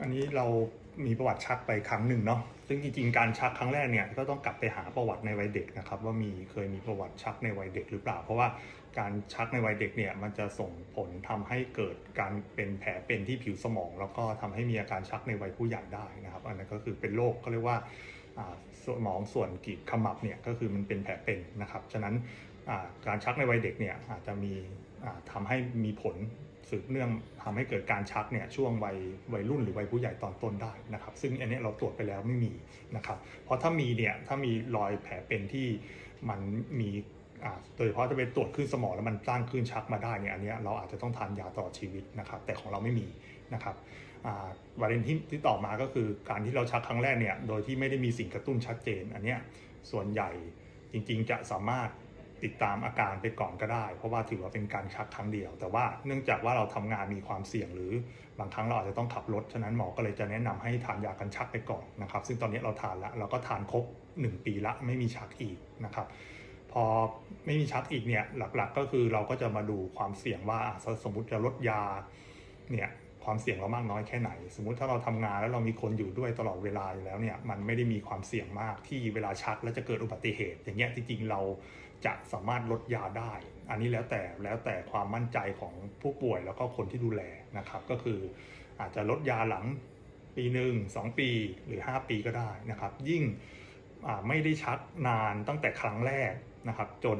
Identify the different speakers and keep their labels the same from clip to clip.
Speaker 1: อันนี้เรามีประวัติชักไปครั้งหนึ่งเนาะซึ่งจริงๆการชักครั้งแรกเนี่ยก็ต้องกลับไปหาประวัติในวัยเด็กนะครับ ว่ามีเคยมีประวัติชักในวัยเด็กหรือเปล่า เพราะว่าการชักในวัยเด็กเนี่ยมันจะส่งผลทำให้เกิดการเป็นแผลเป็นที่ผิวสมอง แล้วก็ทำให้มีอาการชักในวัยผู้ใหญ่ได้นะครับ อันนั้นก็คือเป็นโรคก็เรียกว่าสมองส่วนกีบขมับเนี่ยก็คือมันเป็นแผลเป็นนะครับ ฉะนั้นการชักในวัยเด็กเนี่ยอาจจะมีอ่าทำให้มีผล สืบเนื่องทำให้เกิดการชักเนี่ยช่วงวัยวัยรุ่นหรือวัยผู้ใหญ่ตอนต้นได้นะครับ ซึ่งอันนี้เราตรวจไปแล้วไม่มีนะครับเพราะถ้ามีเนี่ยถ้ามีรอยแผลเป็นที่มันมีโดยเฉพาะจะเป็นตรวจขึ้นสมองแล้วมันสร้างคลื่นชักมาได้เนี่ยอันนี้เราอาจจะต้องทานยาตลอดชีวิตนะครับ แต่ของเราไม่มีนะครับอ่าประเด็นที่ที่ต่อมาก็คือการที่เราชักครั้งแรกเนี่ยโดยที่ไม่ได้มีสิ่งกระตุ้นชัดเจน อันนี้ส่วนใหญ่จริงๆจะสามารถ ติดตามอาการไปก่อนก็ได้ เพราะว่าถือว่าเป็นการชักครั้งเดียว แต่ว่าเนื่องจากว่าเราทำงานมีความเสี่ยงหรือบางครั้งเราอาจจะต้องขับรถ ฉะนั้นหมอก็เลยจะแนะนำให้ทานยากันชักไปก่อนนะครับ ซึ่งตอนนี้เราทานแล้วเราก็ทานครบ 1 ปีละไม่มีชักอีกนะครับพอไม่มีชักอีกเนี่ยหลักๆ ก็คือเราก็จะมาดูความเสี่ยงว่าสมมติจะลดยาเนี่ย ความเสี่ยงเรามากน้อยแค่ไหน สมมุติถ้าเราทำงานแล้วเรามีคนอยู่ด้วยตลอดเวลาอยู่แล้วเนี่ยมันไม่ได้มีความเสี่ยงมากที่เวลาชักแล้วจะเกิดอุบัติเหตุ อย่างเงี้ยจริงๆเราจะสามารถลดยาได้ อันนี้แล้วแต่แล้วแต่ความมั่นใจของผู้ป่วยแล้วก็คนที่ดูแลนะครับ ก็คืออาจจะลดยาหลังปีหนึ่งสองปีหรือ 5 ปีก็ได้นะครับ ยิ่งไม่ได้ชักนานตั้งแต่ครั้งแรกนะครับ จน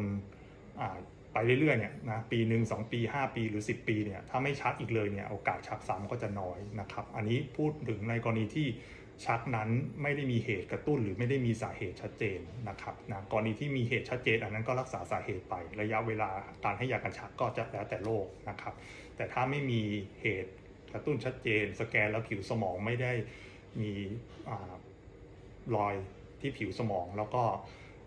Speaker 1: ไปเรื่อยๆเนี่ยนะปีหนึ่งสองปี 5 ปีหรือ 10 ปีเนี่ยถ้าไม่ชักอีกเลยเนี่ยโอกาสชักซ้ำก็จะน้อยนะครับ อันนี้พูดถึงในกรณีที่ชักนั้นไม่ได้มีเหตุกระตุ้นหรือไม่ได้มีสาเหตุชัดเจนนะครับนะกรณีที่มีเหตุชัดเจน อันนั้นก็รักษาสาเหตุไประยะเวลาการให้ยากันชักก็จะแล้วแต่โรคนะครับ แต่ถ้าไม่มีเหตุกระตุ้นชัดเจน สแกนแล้วผิวสมองไม่ได้มีอรอยที่ผิวสมองแล้วก็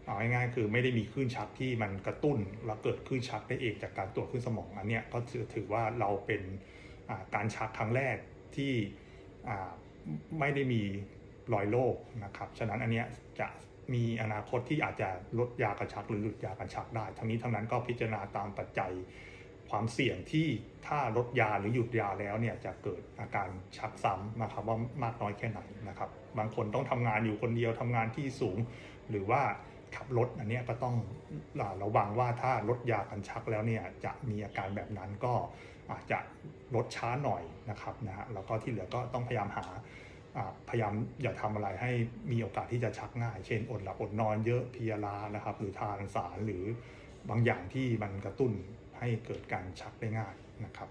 Speaker 1: เอาง่ายๆคือไม่ได้มีคลื่นชักที่มันกระตุ้นแล้วเกิดคลื่นชักได้เองจากการตรวจคลื่นสมองอันเนี้ยก็ถือว่าเราเป็นการชักครั้งแรกที่ไม่ได้มีรอยโรคนะครับฉะนั้นอันเนี้ยจะมีอนาคตที่อาจจะลดยากระชักหรือหยุดยากระชักได้ ทั้งนี้ทั้งนั้นก็พิจารณาตามปัจจัยความเสี่ยงที่ถ้าลดยาหรือหยุดยาแล้วเนี่ยจะเกิดอาการชักซ้ำนะครับว่ามากน้อยแค่ไหนนะครับ บางคนต้องทำงานอยู่คนเดียวทำงานที่สูง หรือว่า ขับรถอันนี้ก็ต้องระวังว่าถ้าลดยากันชักแล้วเนี่ยจะมีอาการแบบนั้นก็อาจจะลดช้าหน่อยนะครับนะฮะแล้วก็ที่เหลือก็ต้องพยายามหาพยายามอย่าทำอะไรให้มีโอกาสที่จะชักง่าย เช่นอดหลับอดนอนเยอะเพียลานะครับ หรือทานสารหรือบางอย่างที่มันกระตุ้นให้เกิดการชักได้ง่ายนะครับ